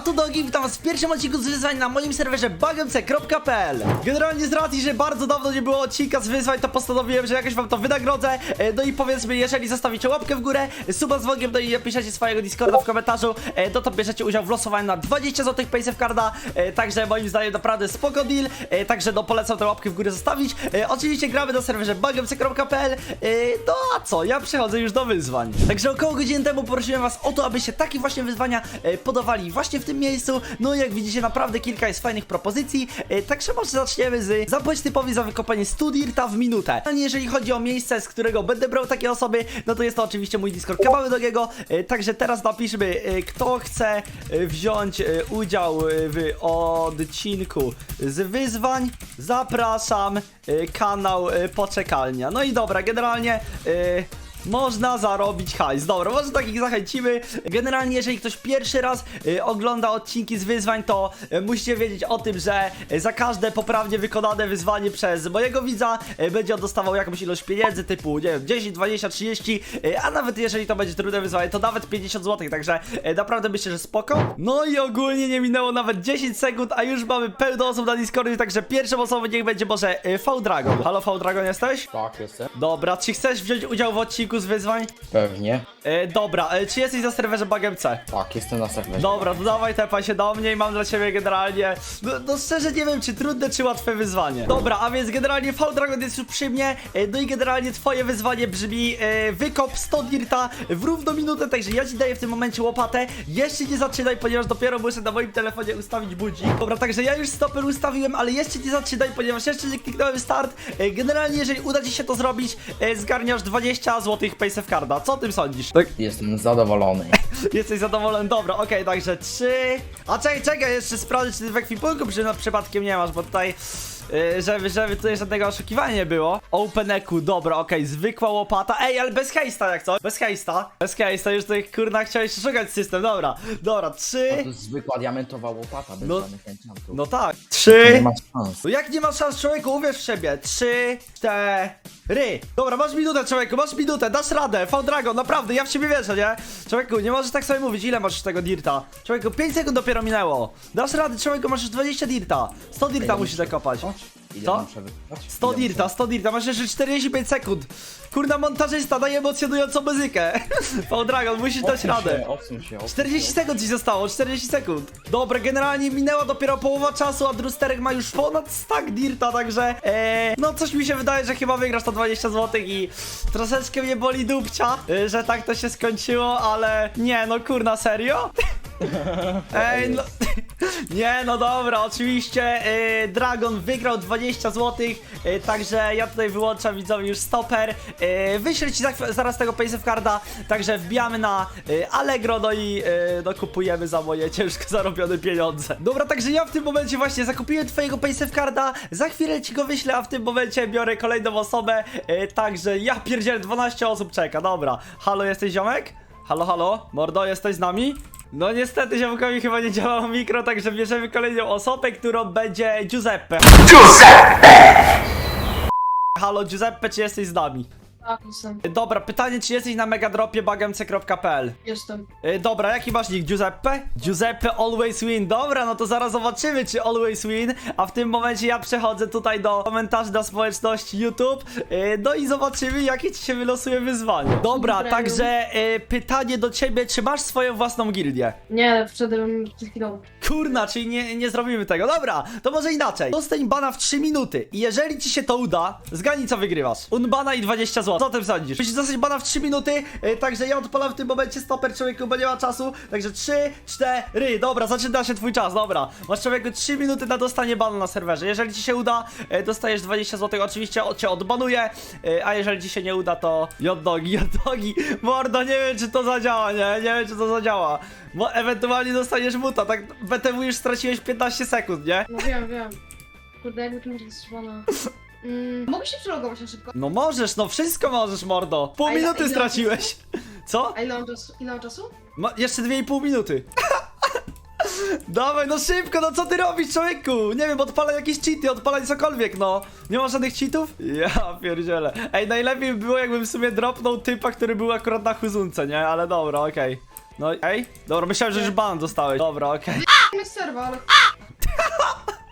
A Dogi, witam was w pierwszym odcinku z wyzwań na moim serwerze bagemc.pl Generalnie z racji, że bardzo dawno nie było odcinka z wyzwań, to postanowiłem, że jakoś wam to wynagrodzę. E, No i powiedzmy, jeżeli zostawicie łapkę w górę, suba z Wogiem, no i napiszecie swojego Discorda w komentarzu e, No to bierzecie udział w losowaniu na 20 zł Paysafe Carda. E, Także moim zdaniem naprawdę spoko deal. Także no polecam tę łapkę w górę zostawić. Oczywiście gramy na serwerze bagemc.pl E, No a co, ja przechodzę już do wyzwań. Także około godziny temu prosiłem was o to, abyście takie właśnie wyzwania podawali właśnie w tym miejscu. No jak widzicie naprawdę kilka jest fajnych propozycji. E, Także może zaczniemy z zapłać typowi za wykopanie 100 dirta w minutę. A jeżeli chodzi o miejsce, z którego będę brał takie osoby No to jest to oczywiście mój Discord. Kabały Dogiego e, Także teraz napiszmy e, kto chce e, wziąć udział w odcinku z wyzwań. Zapraszam kanał Poczekalnia. No i dobra, generalnie można zarobić hajs. Dobra, może takich zachęcimy. Generalnie, jeżeli ktoś pierwszy raz y, ogląda odcinki z wyzwań, to y, musicie wiedzieć o tym, że y, za każde poprawnie wykonane wyzwanie przez mojego widza y, będzie on dostawał jakąś ilość pieniędzy, typu, nie wiem, 10, 20, 30, y, a nawet jeżeli to będzie trudne wyzwanie, to nawet 50 zł, także y, naprawdę myślę, że spoko. No i ogólnie nie minęło nawet 10 sekund, a już mamy pełno osób na Discordzie, także pierwszą osobą niech będzie może y, V-Dragon. Halo V-Dragon jesteś? Tak, jestem. Dobra, czy chcesz wziąć udział w odcinku z wyzwań? Pewnie. E, dobra, e, czy jesteś na serwerze BagMC? Tak, jestem na serwerze. Dobra, to dawaj tepa się do mnie i mam dla ciebie generalnie no, no szczerze nie wiem czy trudne czy łatwe wyzwanie Dobra, a więc generalnie V-Dragon jest już przy mnie e, No i generalnie twoje wyzwanie brzmi e, Wykop 100 dirta w równo minutę Także ja ci daję w tym momencie łopatę Jeszcze nie zaczynaj, ponieważ dopiero muszę na moim telefonie ustawić budzik Dobra, także ja już stoper ustawiłem, ale jeszcze nie zaczynaj, ponieważ jeszcze nie kliknąłem start e, Generalnie jeżeli uda ci się to zrobić, e, zgarniasz 20 zł Paysafe Carda Co o tym sądzisz? Tak Jestem zadowolony. Jesteś zadowolony? Dobra, okej, także trzy. A czekaj, czekaj, jeszcze sprawdzę, czy ty w ekwipunku przy, no, przypadkiem nie masz, bo tutaj. Yy, żeby, żeby tutaj żadnego oszukiwania nie było. Open EQ, dobra, okej, zwykła łopata. Ej, ale bez hejsta jak co? Bez hejsta. Bez hejsta, już tutaj kurna chciałeś szukać system, dobra. Dobra, To trzy. jest zwykła diamentowa łopata bez No- żadnych enchantów. No tak. Nie Trzy. ma szans. No jak nie masz szans, człowieku, uwierz w siebie. Trzy, cztery. Dobra, masz minutę, człowieku, masz minutę, dasz radę. V-Dragon, naprawdę, ja w ciebie wierzę, nie? Człowieku, nie możesz tak sobie mówić, ile masz tego dirta? Człowieku, 5 sekund dopiero minęło. Dasz radę, człowieku, masz już 20 dirta. 100 dirta musisz zakopać. Ile Co? muszę wykopać? 100 Ile dirta, 100 dirta, masz jeszcze 45 sekund. Kurna montażysta, daje emocjonującą muzykę. V-Dragon, musisz muszę- dać radę. Odsuń się, odsuń się, odsuń 40 się. sekund ci zostało, 40 sekund. Dobra, generalnie minęła dopiero połowa czasu, a Drusterek ma już ponad stack dirta, także e, no coś mi się wydaje, że chyba wygrasz to 20 zł i troszeczkę mnie boli dupcia, e, że tak to się skończyło, ale nie, no kurna, serio? Ej, no. Nie, no dobra, oczywiście e, Dragon wygrał 20 zł, e, także ja tutaj wyłączam widzowi już stoper. E, wyślę ci za, zaraz tego Paysafe Carda, także wbijamy na e, Allegro, no i e, no, kupujemy za moje ciężko zarobione pieniądze. Dobra, także ja w tym momencie właśnie zakupiłem twojego Paysafe Carda, za chwilę ci go wyślę, a w tym momencie biorę kolejną osobę, także ja pierdzielę, 12 osób czeka, dobra. Halo, jesteś ziomek? Halo, halo, mordo, jesteś z nami? No niestety ziomkowi chyba nie działało mikro, także bierzemy kolejną osobę, którą będzie Giuseppe. Halo Giuseppe, czy jesteś z nami? Tak, jestem. Dobra, pytanie, czy jesteś na megadropie bagemc.pl? Jestem. Y, Dobra, jaki masz nick? Giuseppe? Giuseppe always win. Dobra, no to zaraz zobaczymy, czy always win. A w tym momencie ja przechodzę tutaj do komentarzy na społeczności YouTube. Y, No i zobaczymy, jakie ci się wylosuje wyzwanie. Dobra, Dobra. także y, pytanie do ciebie, czy masz swoją własną gildię? Nie, wszedłem przed chwilą. Kurna, czyli nie, nie zrobimy tego. Dobra, to może inaczej. Dostań bana w 3 minuty. I jeżeli ci się to uda, zgadnij co wygrywasz. Unbana i 20 zł. Co o tym sądzisz? Musisz dostać bana w 3 minuty, yy, także ja odpalam w tym momencie stoper człowieku, bo nie ma czasu. Także 3, 4, dobra, zaczyna się twój czas, dobra. Masz człowieku 3 minuty na dostanie bana na serwerze. Jeżeli ci się uda, yy, dostajesz 20 zł. Oczywiście cię odbanuję, yy, a jeżeli ci się nie uda, to joddogi, joddogi. Mordo, nie wiem czy to zadziała, nie? Nie wiem czy to zadziała. Bo ewentualnie dostaniesz muta, tak BTW już straciłeś 15 sekund, nie? No wiem, wiem. Kurde, jakby tu jest szwana. Mm, mogę się przelogować na szybko? No możesz, no wszystko możesz, mordo. Pół A ile- minuty ile straciłeś. Co? A ile mam czasu? Ile mam czasu? Ma, jeszcze 2,5 minuty. Dawaj, no szybko, no co ty robisz, człowieku? Nie wiem, odpalaj jakieś cheaty, odpalaj cokolwiek, no. Nie ma żadnych cheatów? Ja pierdzielę. Ej, najlepiej by było, jakbym w sumie dropnął typa, który był akurat na chuzunce, nie? Ale dobra, okej. No, ej, dobra, myślałem, że już ban dostałeś. Dobra, okej. Serwa, ale...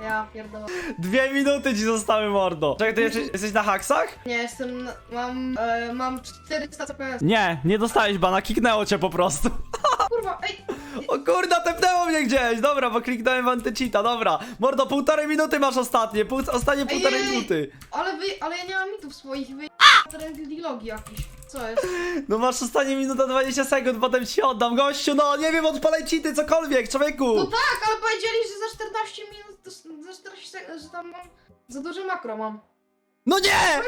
Ja pierdolę. Dwie minuty ci zostały, mordo. Czekaj, ty jesteś, jesteś na haksach? Nie, jestem... na- mam... E, mam 400 CPS. Nie, nie dostałeś bana, kiknęło cię po prostu. Kurwa, ej! O kurda, tepnęło mnie gdzieś. Dobra, bo kliknąłem w antycheata, dobra. Mordo, półtorej minuty masz ostatnie, pół, ostatnie półtorej ej. minuty. Ale wy... Ale ja nie mam mitów swoich, wy... Trendy jakiś. Co jest? No masz ostatnie minuta 20 sekund, potem ci oddam. Gościu, no nie wiem, odpalaj cheaty, cokolwiek, człowieku. No tak, ale powiedzieli, że za 14 minut... to- Za 40 sekund, że tam mam... Za duże makro mam. No nie!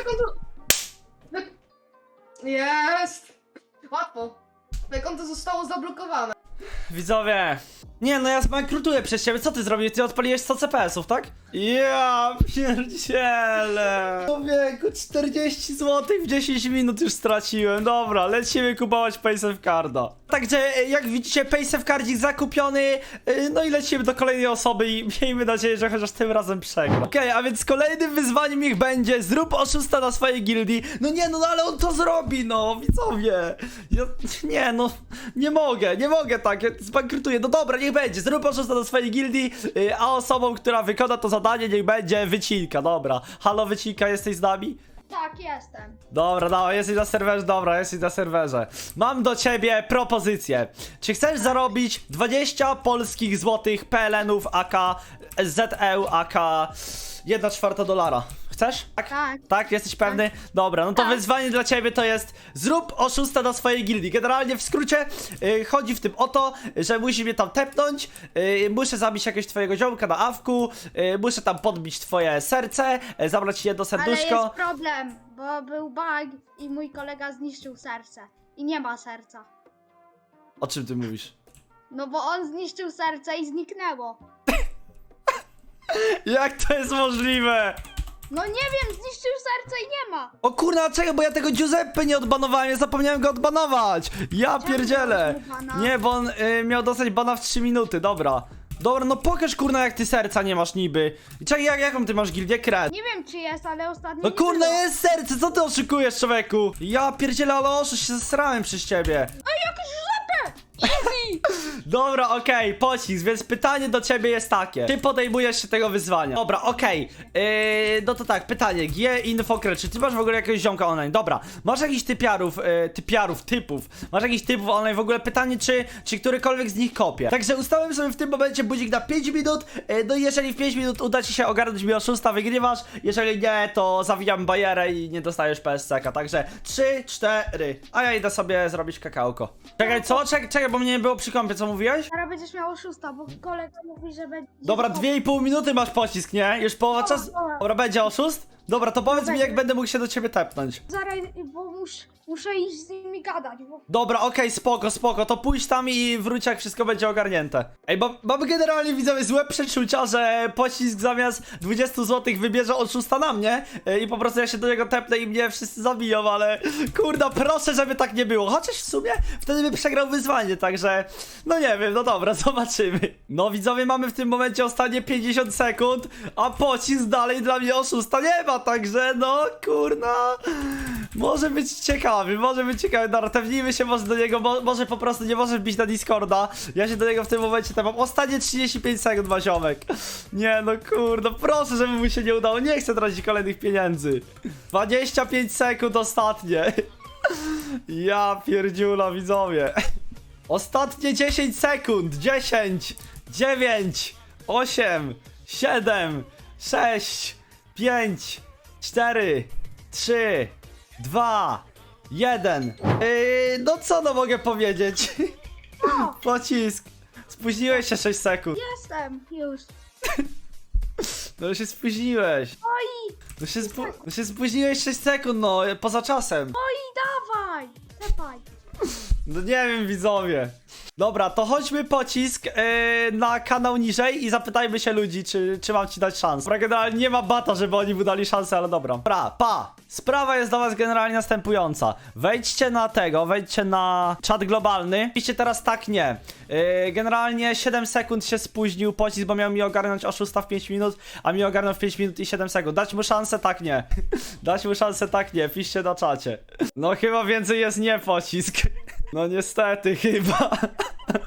Jest! Łatwo. Moje konto zostało zablokowane. Widzowie. Nie, no ja zbankrutuję przez ciebie. Co ty zrobiłeś? Ty odpaliłeś 100 CPS-ów, tak? Ja pierdziele. Człowieku, 40 zł w 10 minut już straciłem. Dobra, lecimy kupować Paysafe Carda. Także e, jak widzicie, Paysafe Cardzik zakupiony. e, No i lecimy do kolejnej osoby i miejmy nadzieję, że chociaż tym razem przegra. Okej, a więc kolejnym wyzwaniem ich będzie zrób oszusta na swojej gildii. No nie, no, no ale on to zrobi, no, widzowie. Ja, nie, no, nie mogę, nie mogę tak, ja zbankrutuję. No dobra, niech będzie, zrób oszusta na swojej gildii, y, a osobą, która wykona to zadanie, niech będzie wycinka, dobra. Halo, wycinka, jesteś z nami? Tak, jestem. Dobra, dobra, jesteś na serwerze, dobra, jesteś na serwerze. Mam do ciebie propozycję. Czy chcesz zarobić 20 polskich złotych PLN-ów AK, ZEU AK 1 czwarta dolara? Chcesz? Tak. Tak, jesteś pewny? Dobra, no to Tak. wyzwanie dla ciebie to jest zrób oszusta na swojej gildii. Generalnie w skrócie y, chodzi w tym o to, że musi mnie tam tepnąć, y, muszę zabić jakiegoś twojego ziomka na awku, y, muszę tam podbić twoje serce, y, zabrać ci jedno Ale serduszko. jest problem, bo był bug i mój kolega zniszczył serce. I nie ma serca. O czym ty mówisz? No bo on zniszczył serce i zniknęło. Jak to jest możliwe? No nie wiem, zniszczył serce i nie ma. O kurna, czego, bo ja tego Giuseppe nie odbanowałem, ja zapomniałem go odbanować! Ja pierdzielę! dałeś mu bana? Nie, bo on y, miał dostać bana w 3 minuty, dobra. Dobra, no pokaż kurna jak ty serca nie masz niby. I czekaj, jak, jaką ty masz gildię? Kret. Nie wiem czy jest, ale ostatnio No nie kurna było. jest serce, co ty oszukujesz człowieku? Ja pierdzielę, ale oszuś się zesrałem przez ciebie. Easy! Dobra, okej, pocisk, więc pytanie do ciebie jest takie. Czy podejmujesz się tego wyzwania? Dobra, okej. Yy, no to tak, pytanie. G Infokre, czy ty masz w ogóle jakiegoś ziomka online? Dobra, masz jakichś typiarów, yy, typiarów, typów. Masz jakichś typów online w ogóle? Pytanie, czy, czy którykolwiek z nich kopie. Także ustałem sobie w tym momencie budzik na 5 minut. Yy, no i jeżeli w 5 minut uda ci się ogarnąć mi oszusta, wygrywasz. Jeżeli nie, to zawijam bajerę i nie dostajesz PSC-ka. Także 3, 4. A ja idę sobie zrobić kakałko. Czekaj, co? Czekaj, czekaj, bo mnie nie było przy kąpie, co mówiłeś? Teraz będziesz miał oszusta, bo kolega mówi, że będzie... Dobra, dwie i pół minuty masz pocisk, nie? Już połowa czasu. dobra. Dobra, będzie oszust? Dobra, to powiedz mi, jak będę mógł się do ciebie tepnąć. Zaraz, bo mus, muszę iść z nimi gadać, bo... Dobra, okej, spoko, spoko, to pójdź tam i wróć, jak wszystko będzie ogarnięte. Ej, bo mamy generalnie widzowie złe przeczucia, że pocisk zamiast 20 zł wybierze oszusta na mnie e, i po prostu ja się do niego tepnę i mnie wszyscy zabiją, ale kurda, proszę, żeby tak nie było. Chociaż w sumie wtedy by przegrał wyzwanie, także no nie wiem, no dobra, zobaczymy. No widzowie, mamy w tym momencie ostatnie 50 sekund, a pocisk dalej dla mnie oszusta nie ma, także no kurna, może być ciekawy, może być ciekawy, dobra, tewnijmy się może do niego, mo może po prostu nie może wbić na Discorda, ja się do niego w tym momencie tepam, ostatnie 35 sekund ma ziomek. Nie no kurde, proszę, żeby mu się nie udało, nie chcę tracić kolejnych pieniędzy. 25 sekund ostatnie. Ja pierdziula widzowie. Ostatnie 10 sekund. 10, 9, 8, 7, 6, 5, 4, 3, 2, 1. Yy, no co no mogę powiedzieć? O, Pocisk. Spóźniłeś się 6 sekund. jestem już. No się spóźniłeś. Oj, No się, spu no się spóźniłeś 6 sekund, no poza czasem. oj, dawaj! Tepaj. No nie wiem, widzowie. Dobra, to chodźmy pocisk yy, na kanał niżej i zapytajmy się ludzi, czy, czy mam ci dać szansę. Dobra, generalnie nie ma bata, żeby oni mu dali szansę, ale dobra. Dobra, pa! Sprawa jest dla was generalnie następująca. Wejdźcie na tego, wejdźcie na czat globalny. Piszcie teraz tak, nie. Yy, generalnie 7 sekund się spóźnił pocisk, bo miał mi ogarnąć oszusta w 5 minut, a mi ogarnął w 5 minut i 7 sekund. Dać mu szansę? Tak, nie. Dać mu szansę? Tak, nie. Piszcie na czacie. No chyba więcej jest nie pocisk. No niestety chyba.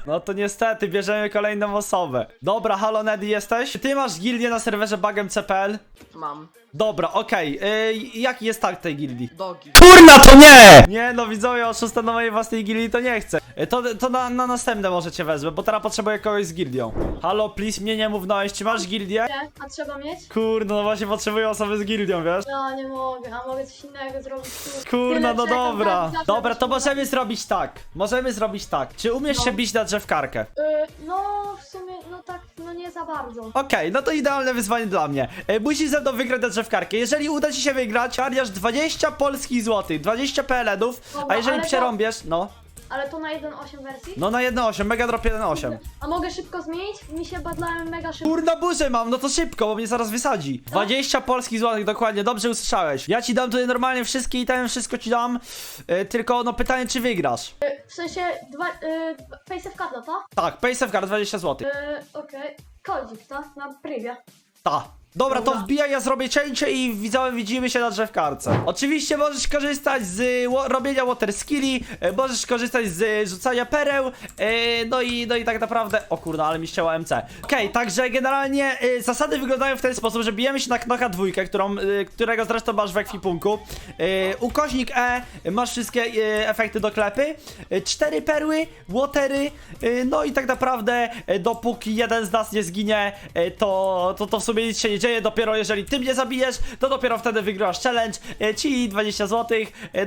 No to niestety, bierzemy kolejną osobę. Dobra, halo Nedy, jesteś? Ty masz gildię na serwerze bagem.cpl? Mam. Dobra, okej. Yy, jaki jest tak tej gildii? Dogi. Kurna, to nie! Nie, no widzowie, oszusta na mojej własnej gildii to nie chcę. Yy, To, to na, na następne możecie wezmę, bo teraz potrzebuję kogoś z gildią. Halo, please, mnie nie mównąłeś, czy masz gildię? Nie, a trzeba mieć? Kurno, no właśnie potrzebuję osoby z gildią, wiesz? Ja nie mogę, a mogę coś innego zrobić. Kurna, Tyle no czekam, dobra. zawsze Dobra, to muszę- możemy zrobić tak. Możemy zrobić tak. Czy umiesz No. się bić na drzewkarkę? Y, no, w sumie, no tak, no nie za bardzo. Okej, no to idealne wyzwanie dla mnie. E, musisz ze mną wygrać na drzewkarkę. Jeżeli uda ci się wygrać, karniasz 20 polskich złotych, 20 PLN-ów, a Dobra, jeżeli ale to- przerąbiesz, no, Ale to na 1.8 wersji? no na 1.8, mega drop 1.8. A mogę szybko zmienić? Mi się badlałem mega szybko. Kurna burzę mam, no to szybko, bo mnie zaraz wysadzi. 20 polskich złotych, dokładnie, dobrze usłyszałeś. Ja ci dam tutaj normalnie wszystkie itemy, wszystko ci dam, e, tylko no pytanie, czy wygrasz? W sensie, dwa, y, face of card, to? Tak, paysafe card 20 złotych. Y, okej. Kodzik, to? Na privie. Ta. Dobra, to wbijaj, ja zrobię cięcie i widzowie widzimy się na drzewkarce. Oczywiście możesz korzystać z ło- robienia water skilli, e, możesz korzystać z e, rzucania pereł, e, no i no i tak naprawdę... O kurna, ale mi ścięło MC. Okej, także generalnie e, zasady wyglądają w ten sposób, że bijemy się na knoka dwójkę, którą, e, którego zresztą masz w ekwipunku. E, ukośnik E, masz wszystkie e, efekty do klepy, e, cztery perły, watery, e, no i tak naprawdę e, dopóki jeden z nas nie zginie, e, to, to, to w sumie nic się nie dzieje, dopiero jeżeli ty mnie zabijesz, to dopiero wtedy wygrasz challenge, e, ci 20 zł,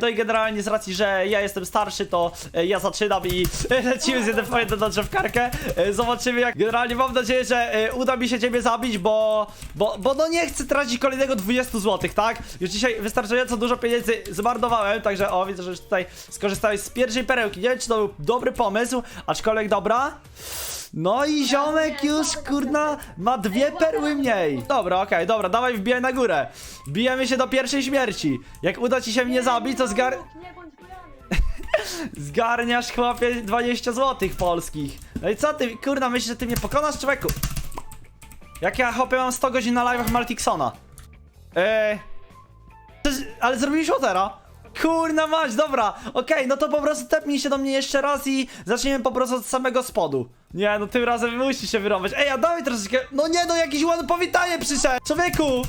no i generalnie z racji, że ja jestem starszy, to e, ja zaczynam i e, lecimy z jednym pojedynkiem na drzewkarkę, E, zobaczymy jak, generalnie mam nadzieję, że e, uda mi się ciebie zabić, bo, bo, bo no nie chcę tracić kolejnego 20 zł, tak? Już dzisiaj wystarczająco dużo pieniędzy zmarnowałem, także o, widzę, że już tutaj skorzystałeś z pierwszej perełki, nie wiem, czy to był dobry pomysł, aczkolwiek dobra. No i ziomek już, kurna, ma dwie perły mniej. Dobra, okej, dobra, dawaj wbijaj na górę. Bijemy się do pierwszej śmierci. Jak uda ci się mnie zabić, to zgar... Nie bądź bojany. zgarniasz, chłopie, 20 złotych polskich. No i co ty, kurna, myślisz, że ty mnie pokonasz, człowieku? Jak ja, chłopie, mam 100 godzin na live'ach Maltiksona. Eee... Przecież- Ale zrobiliśmy Watera. Kurna mać, dobra, okej, no to po prostu tepnij się do mnie jeszcze raz i zaczniemy po prostu od samego spodu. Nie, no tym razem musisz się wyrąbać. Ej, a dawaj troszeczkę, no nie, no jakiś ładny powitanie przyszedł. Człowieku,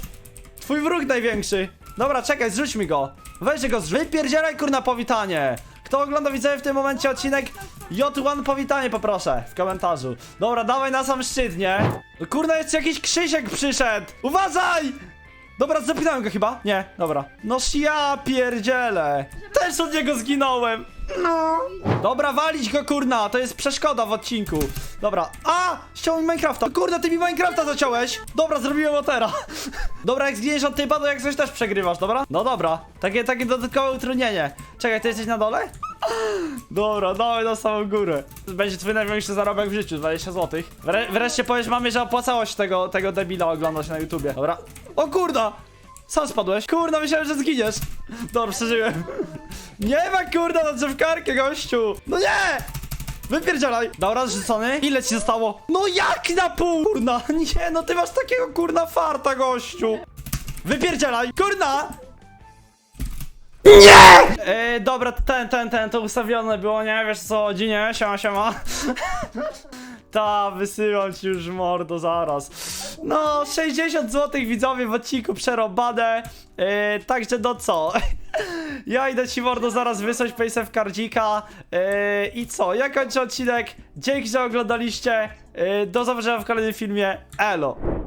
twój wróg największy. Dobra, czekaj, zrzuć mi go. Weź go, wypierdzielaj kurna powitanie. Kto ogląda widzowie w tym momencie odcinek? J1 powitanie poproszę w komentarzu. Dobra, dawaj na sam szczyt, nie? No kurna, jeszcze jakiś Krzysiek przyszedł. Uważaj! Dobra, zapytałem go chyba? Nie, dobra. No ja pierdzielę. Też od niego zginąłem. No. Dobra, walić go kurna, to jest przeszkoda w odcinku. Dobra. A! Ściął mi Minecrafta. Kurna, ty mi Minecrafta zaciąłeś. Dobra, zrobiłem otera. Dobra, jak zginiesz od typa, to jak coś też przegrywasz, dobra? No dobra. Takie, takie dodatkowe utrudnienie. Czekaj, ty jesteś na dole? Dobra, dawaj na samą górę. Będzie twój największy zarobek w życiu, 20 zł. Wre wreszcie powiesz mamie, że opłacało się tego, tego debila oglądać na YouTubie. Dobra. O kurda! Sam spadłeś. Kurna, myślałem, że zginiesz. Dobra, przeżyłem. Nie ma kurda na drzewkarkę, gościu! No nie! Wypierdzielaj! Dobra, zrzucony. Ile ci zostało? No jak na pół? Kurna, nie, no ty masz takiego kurna farta, gościu. Wypierdzielaj! Kurna! Nie! E, dobra, ten, ten, ten, to ustawione było, nie? Wiesz co, chodzi, nie? Siema, siema. Ta, wysyłam ci już mordo zaraz. No, 60 zł widzowie w odcinku przerobane. E, także no co? Ja idę ci mordo zaraz wysłać paysafe kardzika. E, I co? Ja kończę odcinek. Dzięki, że oglądaliście. Do zobaczenia w kolejnym filmie. Elo.